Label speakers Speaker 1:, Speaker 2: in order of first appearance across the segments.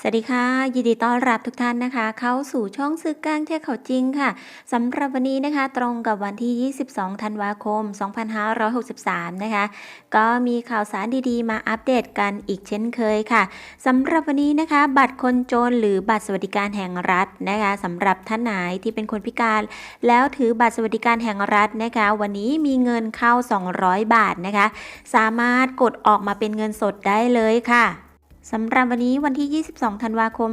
Speaker 1: สวัสดีค่ะ ยินดีต้อนรับทุกท่านนะคะ เข้าสู่ช่องซื้อกลางเที่ยวเขาจริงค่ะสำหรับวันนี้นะคะ ตรงกับวันที่ 22 ธันวาคม 2563 นะคะ ก็มีข่าวสารดีๆ มาอัปเดตกันอีกเช่นเคยค่ะสำหรับวันนี้นะคะ บัตรคนจนหรือบัตรสวัสดิการแห่งรัฐนะคะสำหรับท่านไหนที่เป็นคนพิการ แล้วถือบัตรสวัสดิการแห่งรัฐนะคะ วันนี้มีเงินเข้า 200 บาทนะคะ สามารถกดออกมาเป็นเงินสดได้เลยค่ะ สำหรับวันนี้วันที่ 22 ธันวาคม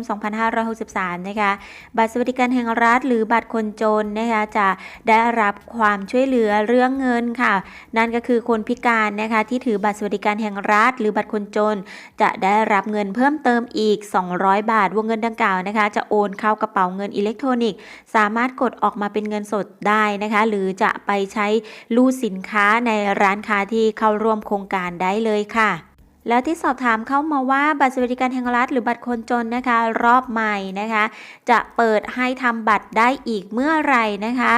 Speaker 1: 2563 นะคะ บัตรสวัสดิการแห่งรัฐ หรือบัตรคนจนนะคะจะได้รับความช่วยเหลือเรื่องเงินค่ะ นั่นก็คือคนพิการนะคะที่ถือบัตรสวัสดิการแห่งรัฐ หรือบัตรคนจน จะได้รับเงินเพิ่มเติมอีก 200 บาท วงเงินดังกล่าวนะคะ จะโอนเข้ากระเป๋าเงินอิเล็กทรอนิกส์ สามารถกดออกมาเป็นเงินสดได้นะคะ หรือจะไปใช้รูดสินค้าในร้านค้าที่เข้าร่วมโครงการได้เลยค่ะ แล้วที่สอบถามเข้ามาว่าบัตรสวัสดิการแห่งรัฐหรือบัตรคนจนนะคะ รอบใหม่นะคะ จะเปิดให้ทำบัตรได้อีกเมื่อไหร่นะคะ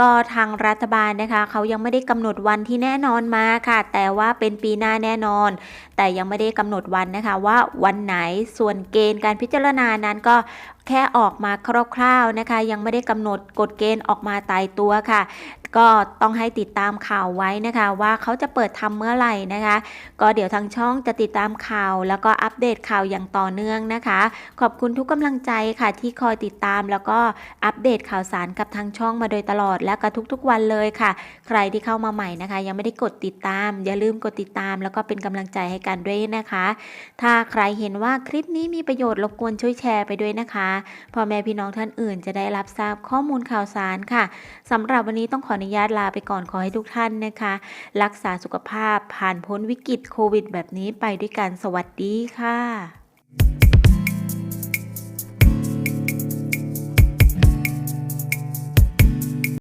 Speaker 1: ก็ทางรัฐบาลนะคะเขายังไม่ได้กำหนดวันที่แน่นอนมาค่ะ แต่ว่าเป็นปีหน้าแน่นอน แต่ยังไม่ได้กำหนดวันนะคะ ว่าวันไหนส่วนเกณฑ์การพิจารณานั้นก็แค่ออกมาคร่าวๆนะคะ ยังไม่ได้กำหนดกฎเกณฑ์ออกมาตายตัวค่ะ ก็ต้องให้ติดตามข่าวไว้นะคะ ว่าเขาจะเปิดทำเมื่อไหร่นะคะ ก็เดี๋ยวทางช่องจะติดตามข่าว แล้วก็อัปเดตข่าวอย่างต่อเนื่องนะคะ ขอบคุณทุกกำลังใจค่ะที่คอยติดตาม แล้วก็อัปเดตข่าวสารกับทางช่องมาโดยตลอดและก็ทุกๆวันเลยค่ะ ใครที่เข้ามาใหม่นะคะ ยังไม่ได้กดติดตาม อย่าลืมกดติดตาม แล้วก็เป็นกำลังใจให้กันด้วยนะคะ ถ้าใครเห็นว่าคลิปนี้มีประโยชน์รบกวนช่วยแชร์ไปด้วยนะคะพ่อแม่พี่น้องท่านอื่นจะได้รับทราบข้อมูลข่าวสารค่ะสำหรับวันนี้ต้องขออนุญาตลาไปก่อนขอให้ทุกท่านนะคะ รักษาสุขภาพผ่านพ้นวิกฤตโควิด แบบนี้ไปด้วยกันสวัสดีค่ะ